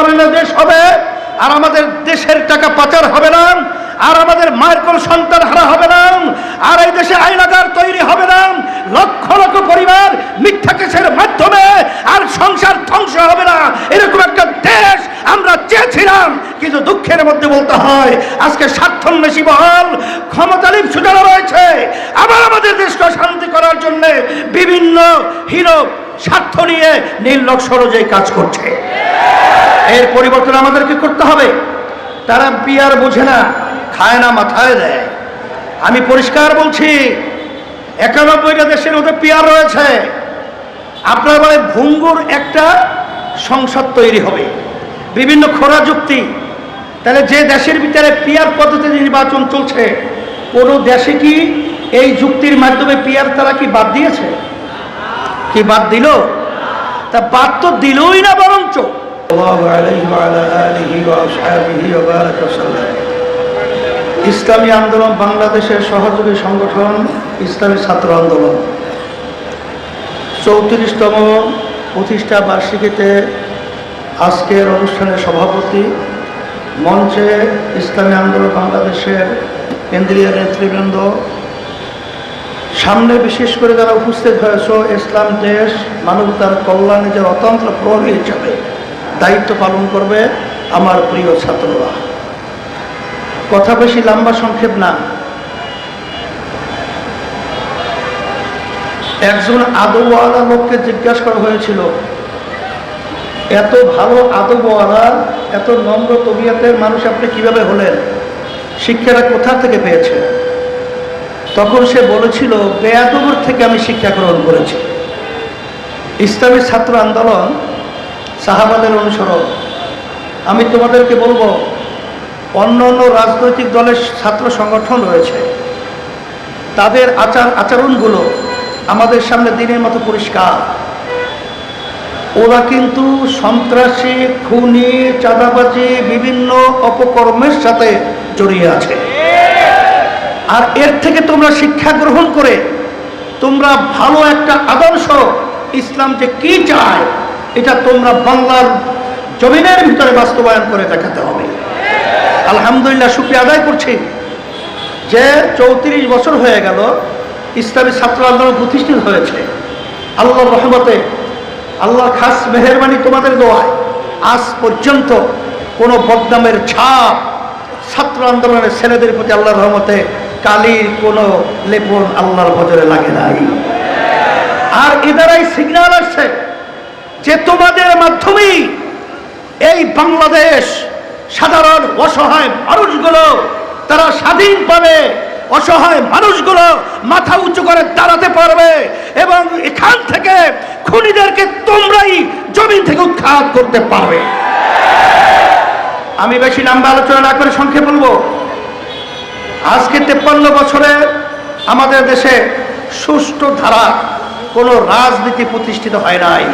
স্মরণীয় দেশ হবে। আর আমাদের দেশের টাকা পাচার হবে না। আর আমাদের মায়ের কোন সন্তান হারা হবে না। আর এই দেশে আইনাগার তৈরি হবে না। লক্ষ লক্ষ পরিবার মিথ্যা কেসের মাধ্যমে আর সংসার ধ্বংস হবে না। এরকম একটা দেশ আমরা চেয়েছিলাম, কিন্তু দুঃখের মধ্যে বলতে হয়, আজকে স্বার্থন্বেষী বহল ক্ষমতালিপ সুযোগ রয়েছে। আবার আমাদের দেশকে শান্তি করার জন্য বিভিন্ন হিরো স্বার্থ নিয়ে নীল সরজে কাজ করছে। এর পরিবর্তন আমাদেরকে করতে হবে। তারা বিয়ার বোঝে না, খায় না, মাথায় দেয়। আমি পরিষ্কার বলছি, একানব্বইটা দেশের মধ্যে পিয়ার রয়েছে। আপনার বলে ভঙ্গুর একটা সংসদ তৈরি হবে। বিভিন্ন খোরা যুক্তি। তাহলে যে দেশের ভিতরে পিয়ার পদ্ধতিতে নির্বাচন চলছে, কোনো দেশে কি এই যুক্তির মাধ্যমে পিয়ার তারা কি বাদ দিয়েছে? কি বাদ দিল? তা বাদ তো দিলই না বরঞ্চ। ইসলামী আন্দোলন বাংলাদেশের সহযোগী সংগঠন, ইসলামী ছাত্র আন্দোলন। চৌত্রিশতম প্রতিষ্ঠা বার্ষিকীতে আজকের অনুষ্ঠানের সভাপতি মঞ্চে ইসলামী আন্দোলন বাংলাদেশের কেন্দ্রীয় নেতৃবৃন্দ সামনে বিশেষ করে যারা উপস্থিত হয়েছ, ইসলাম দেশ মানবতার কল্যাণে যে অতন্ত্র প্রহরী হিসাবে দায়িত্ব পালন করবে আমার প্রিয় ছাত্ররা। কথা বেশি লম্বা সংক্ষেপ না। একজন আদবওয়ালা লোককে জিজ্ঞাসা করা হয়েছিল, এত ভালো আদবওয়ালা, এত নম্র তবিয়তের মানুষ আপনি কীভাবে হলেন? শিক্ষাটা কোথা থেকে পেয়েছে তখন সে বলেছিল বেয়াদবর থেকে আমি শিক্ষা গ্রহণ করেছি। ইসলামী ছাত্র আন্দোলন সাহাবাদের অনুসরণ। আমি তোমাদেরকে বলব, অন্য অন্য রাজনৈতিক দলের ছাত্র সংগঠন রয়েছে। তাদের আচার আচরণগুলো আমাদের সামনে দিনের মতো পরিষ্কার। ওরা কিন্তু সন্ত্রাসী, খুনি, চাঁদাবাজি, বিভিন্ন অপকর্মের সাথে জড়িয়ে আছে। আর এর থেকে তোমরা শিক্ষা গ্রহণ করে তোমরা ভালো একটা আদর্শ ইসলাম যে কি চায়, এটা তোমরা বাংলার জমিনের ভিতরে বাস্তবায়ন করে দেখাতে হবে। আলহামদুলিল্লাহ, শুক্রিয়া আদায় করছি যে চৌত্রিশ বছর হয়ে গেল ইসলামী ছাত্র আন্দোলন প্রতিষ্ঠিত হয়েছে। আল্লাহর রহমতে, আল্লাহর খাস মেহরবানি তোমাদের দোয়ায় আজ পর্যন্ত কোনো বদনামের ছাপ ছাত্র আন্দোলনের ছেলেদের প্রতি আল্লাহর রহমতে কালির কোনো লেপন আল্লাহর বজরে লাগে নাই। আর এদারাই সিগন্যাল আসছে যে তোমাদের মাধ্যমেই এই বাংলাদেশ সাধারণ অসহায় মানুষগুলো, তারা স্বাধীন পাবে। অসহায় মানুষগুলো মাথা উঁচু করে দাঁড়াতে পারবে এবং এখান থেকে খুনিদেরকে তোমরাই জমিন থেকে উৎখাত করতে পারবে। আমি বেশি নাম্বার আলোচনা না করে সংক্ষেপ বলব আজকে তেপ্পান্ন বছরে আমাদের দেশে সুষ্ঠু ধারা কোনো রাজনীতি প্রতিষ্ঠিত হয় নাই।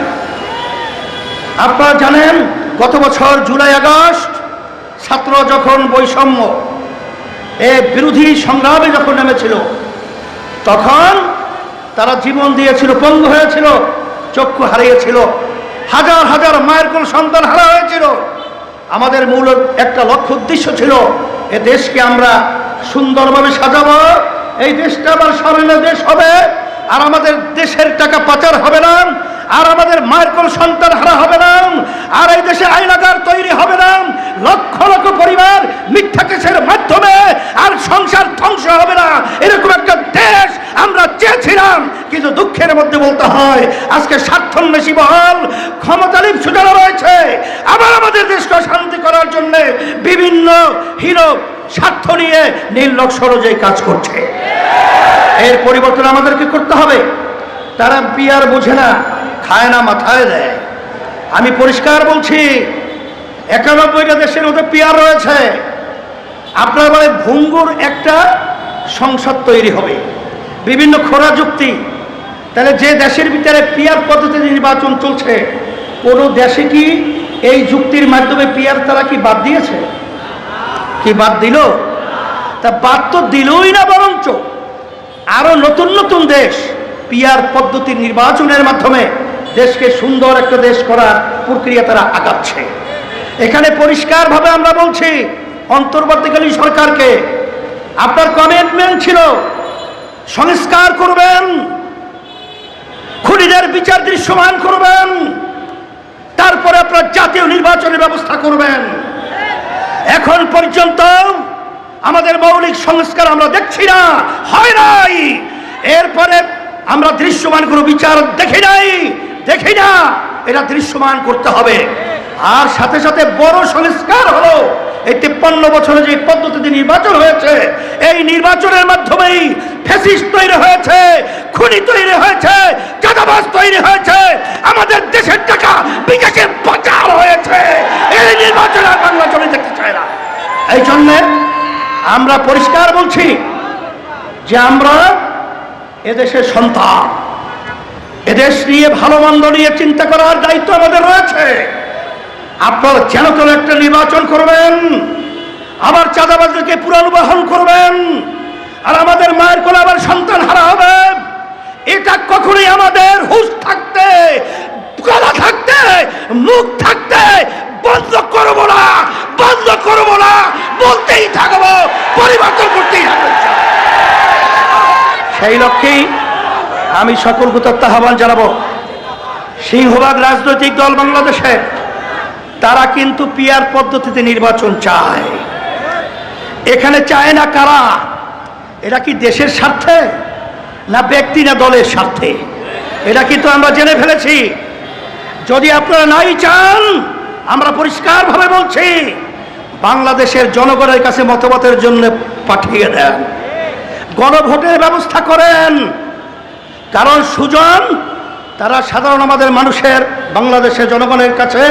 আপনারা জানেন, গত বছর জুলাই, আগস্ট ছাত্র যখন বৈষম্য, এ বিরোধী সংগ্রামে যখন নেমেছিল, তখন তারা জীবন দিয়েছিল, পঙ্গু হয়েছিল, চক্ষু হারিয়েছিল, হাজার হাজার মায়ের কোন সন্তান হারা হয়েছিল। আমাদের মূল একটা লক্ষ্য উদ্দেশ্য ছিল, এ দেশকে আমরা সুন্দরভাবে সাজাবো। এই দেশটা আবার স্মরণীয় দেশ হবে, আর আমাদের দেশের টাকা পাচার হবে না, আর আমাদের মায়ের কোন সন্তান হারা হবে না, আর এই দেশে আইনাগার তৈরি হবে না, লক্ষ লক্ষ পরিবার মিথ্যা কেসের মাধ্যমে আর সংসার ধ্বংস হবে না। এরকম একটা দেশ আমরা চেয়েছিলাম, কিন্তু দুঃখের মধ্যে বলতে হয়, আজকে স্বার্থন্বেষী বহল ক্ষমতালিপ সুযোগ রয়েছে। আবার আমাদের দেশকে শান্তি করার জন্য বিভিন্ন হিরো স্বার্থ নিয়ে নীল সরজে কাজ করছে। এর পরিবর্তন আমাদেরকে করতে হবে। তারা বিয়ার বোঝে না, খায় না, মাথায় দেয়। আমি পরিষ্কার বলছি, একানব্বইটা দেশের মধ্যে পিয়ার রয়েছে। আপনার বলে ভঙ্গুর একটা সংসদ তৈরি হবে। বিভিন্ন খোরা যুক্তি। তাহলে যে দেশের ভিতরে পিয়ার পদ্ধতিতে নির্বাচন চলছে, কোনো দেশে কি এই যুক্তির মাধ্যমে পিয়ার তারা কি বাদ দিয়েছে? কি বাদ দিল? তা বাদ তো দিলই না বরঞ্চ আরও নতুন নতুন দেশ পিয়ার পদ্ধতির নির্বাচনের মাধ্যমে দেশকে সুন্দর একটা দেশ করার প্রক্রিয়া তারা আগাচ্ছে। এখানে পরিষ্কারভাবে আমরা বলছি, অন্তর্বর্তীকালীন সরকারকে আপনার কমিটমেন্ট ছিল, সংস্কার করবেন, খুনিদের বিচার দৃশ্যমান করবেন, তারপরে আপনার জাতীয় নির্বাচনের ব্যবস্থা করবেন। এখন পর্যন্ত আমাদের মৌলিক সংস্কার আমরা দেখছি না, হয় নাই। এরপরে আমরা দৃশ্যমান কোনো বিচার দেখি নাই, দেখি না, এটা দৃশ্যমান করতে হবে। আর সাথে সাথে বড় সংস্কার হলো, এই তিপ্পান্ন বছরে যে পদ্ধতিতে নির্বাচন হয়েছে, এই নির্বাচনের মাধ্যমেই ফেসিস তৈরি হয়েছে, খুনি তৈরি হয়েছে, চাঁদাবাজ তৈরি হয়েছে, আমাদের দেশের টাকা বিদেশে পাচার হয়েছে এই নির্বাচন আর বাংলা জমি দেখতে চায় না এই জন্যে আমরা পরিষ্কার বলছি যে আমরা এদেশের সন্তান। এদেশ নিয়ে ভালো মন্দ নিয়ে চিন্তা করার দায়িত্ব আমাদের রয়েছে। আপনারা যেন তেন একটা নির্বাচন করবেন, আবার চাঁদাবাজদেরকে পুনর্বাহন করবেন, আর আমাদের মায়ের কোলে আবার সন্তান হারা হবে। এটা কখনোই আমাদের হুশ থাকতে, গলা থাকতে, মুখ থাকতে বন্ধ করব না বন্ধ করব না বলতেই থাকব পরিবর্তন করতেই থাকব সেই লক্ষ্যেই আমি সকল কুতত্ব আহ্বান জানাব। সিংহবাগ রাজনৈতিক দল বাংলাদেশে, তারা কিন্তু পিয়ার পদ্ধতিতে নির্বাচন চায়। এখানে চায় না কারা? এটা কি দেশের স্বার্থে না ব্যক্তি না দলের স্বার্থে? এটা কিন্তু আমরা জেনে ফেলেছি। যদি আপনারা নাই চান, আমরা পরিষ্কারভাবে বলছি বাংলাদেশের জনগণের কাছে মতামতের জন্য পাঠিয়ে দেন। গণভোটের ব্যবস্থা করেন। কারণ সুজন, তারা সাধারণ আমাদের মানুষের, বাংলাদেশের জনগণের কাছে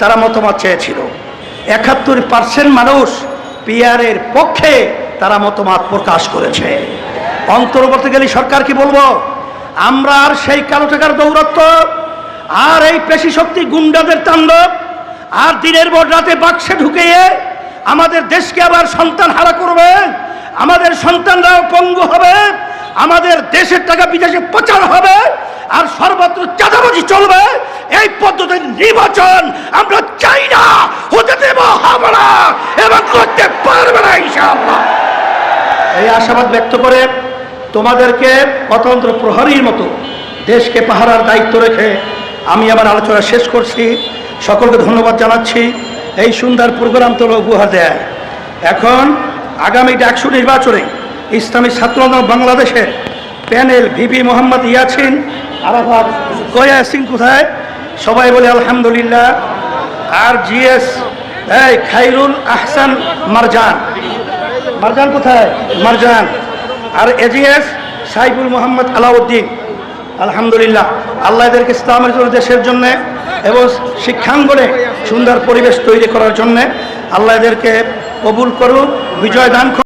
তারা মতামত চেয়েছিল। একাত্তর পার্সেন্ট মানুষ পিয়ারের পক্ষে তারা মতামত প্রকাশ করেছে। অন্তর্বর্তীকালী সরকার কি বলব? আমরা আর সেই কালো টাকার দৌরত্ব আর এই পেশি শক্তি গুন্ডাদের তাণ্ডব, আর দিনের পর রাতে বাক্সে ঢুকিয়ে আমাদের দেশকে আবার সন্তান হারা করবে, আমাদের সন্তানরাও পঙ্গু হবে, আমাদের দেশের টাকা বিদেশে প্রচার হবে, আর সর্বত্র চাঁদাবাজি চলবে। এই পদ্ধতির নির্বাচন আমরা চাই না, হতে দেব হবে না এবং করতে পারবে না এই আশাবাদ ব্যক্ত করে তোমাদেরকে অতন্ত্র প্রহরীর মতো দেশকে পাহারার দায়িত্ব রেখে আমি আমার আলোচনা শেষ করছি। সকলকে ধন্যবাদ জানাচ্ছি। এই সুন্দর প্রোগ্রাম তোলা উপহার দেয়। এখন আগামী ডাকসু নির্বাচনে ইসলামী ছাত্র আন্দোলন বাংলাদেশের প্যানেল ভিপি মোহাম্মদ ইয়াছিন, আরাফাত কয়া সিং কোথায়? সবাই বলে আলহামদুলিল্লাহ। আর জিএস, এই খাইরুল আহসান মারজান। মারজান কোথায়? মারজান। আর এজিএস সাইফুল মোহাম্মদ আলাউদ্দিন। আলহামদুলিল্লাহ। আল্লাহ এদেরকে ইসলামের জন্য দেশের জন্যে এবং শিক্ষাঙ্গনে সুন্দর পরিবেশ তৈরি করার জন্যে আল্লাহ এদেরকে কবুল করুক, বিজয় দান।